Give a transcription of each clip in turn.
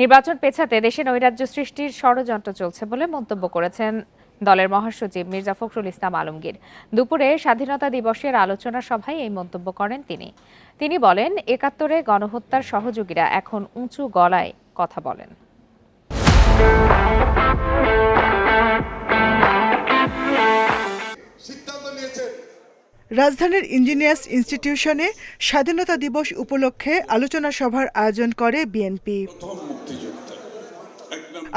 নির্বাচন পেছাতে দেশে নৈরাজ্য সৃষ্টির ষড়যন্ত্র চলছে বলে মন্তব্য করেছেন দলের মহাসচিব মির্জা ফখরুল ইসলাম আলমগীর। দুপুরে স্বাধীনতা দিবসের আলোচনা সভায় এই মন্তব্য করেন তিনি। তিনি বলেন, একাত্তরে গণহত্যার সহযোগীরা এখন উঁচু গলায় কথা বলেন। রাজধানীর ইঞ্জিনিয়ার্স ইনস্টিটিউশনে স্বাধীনতা দিবস উপলক্ষে আলোচনা সভার আয়োজন করে বিএনপি।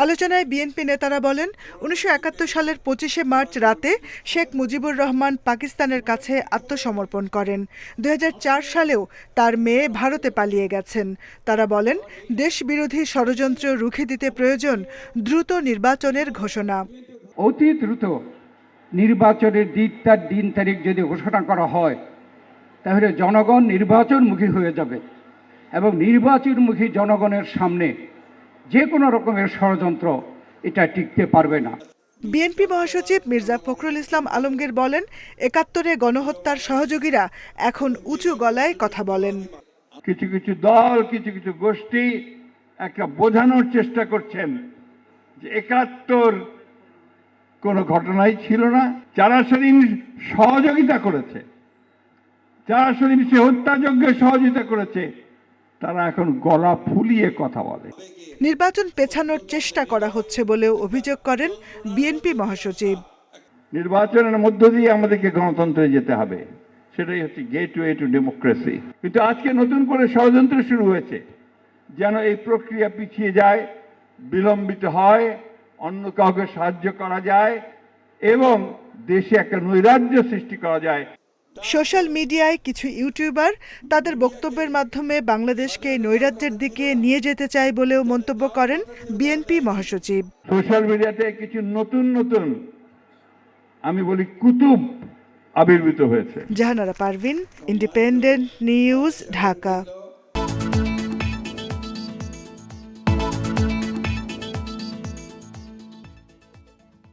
আলোচনায় বিএনপি নেতারা বলেন উনিশশো একাত্তর সালের পঁচিশে মার্চ রাতে শেখ মুজিবুর রহমান পাকিস্তানের কাছে আত্মসমর্পণ করেন। দু হাজার চার সালেও তার মেয়ে ভারতে পালিয়ে গেছেন। তারা বলেন দেশবিরোধী ষড়যন্ত্র রুখে দিতে প্রয়োজন দ্রুত নির্বাচনের ঘোষণা। অতি দ্রুত নির্বাচনের দিন তার দিন তারিখ যদি ঘোষণা করা হয় তাহলে জনগণ নির্বাচনমুখী হয়ে যাবে এবং নির্বাচনমুখী জনগণের সামনে যে কোনো রকমের ষড়যন্ত্র এটা টিকতে পারবে না। বিএনপি মহাসচিব মির্জা ফখরুল ইসলাম আলমগীর বলেন একাত্তরে গণহত্যার সহযোগীরা এখন উঁচু গলায় কথা বলেন। কিছু কিছু দল কিছু কিছু গোষ্ঠী একটা বোঝানোর চেষ্টা করছেন যে একাত্তর কোনো ঘটনাই ছিল না। যারা সেদিন সহযোগিতা করেছে যারা সেদিন সে হত্যাযজ্ঞে সহযোগিতা করেছে তারা এখন গলা ফুলিয়ে কথা বলে। নির্বাচন পেছানোর চেষ্টা করা হচ্ছে বলেও অভিযোগ করেন বিএনপি মহাসচিব। নির্বাচনের মধ্য দিয়ে আমাদেরকে গণতন্ত্রে যেতে হবে সেটাই হচ্ছে গেট ওয়ে টু ডেমোক্রেসি কিন্তু আজকে নতুন করে ষড়যন্ত্র শুরু হয়েছে যেন এই প্রক্রিয়া পিছিয়ে যায় বিলম্বিত হয় অন্য কাউকে সাহায্য করা যায় এবং দেশে একটা নৈরাজ্য সৃষ্টি করা যায়। সোশ্যাল মিডিয়ায় কিছু ইউটিউবার তাদের বক্তব্যের মাধ্যমে বাংলাদেশকে নৈরাজ্যের দিকে নিয়ে যেতে চায় বলেও মন্তব্য করেন বিএনপি মহাসচিব। সোশ্যাল মিডিয়াতে কিছু নতুন নতুন আমি বলি কুতুব আবির্ভূত হয়েছে। Jahanara Parvin independent news Dhaka.